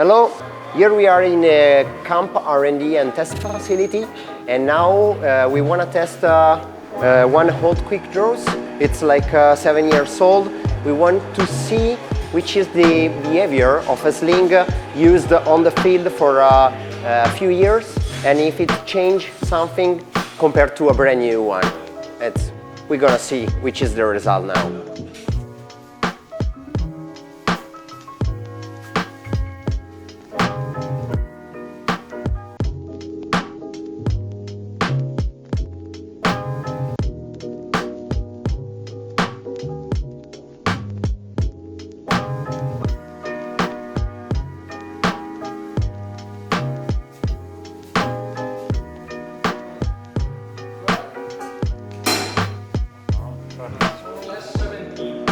Hello, here we are in a camp R&D and test facility and now uh, we want to test uh, uh, one hot quick draws. It's like uh, seven years old. We want to see which is the behavior of a sling used on the field for uh, a few years and if it changed something compared to a brand new one. It's, we're gonna see which is the result now. Last 17.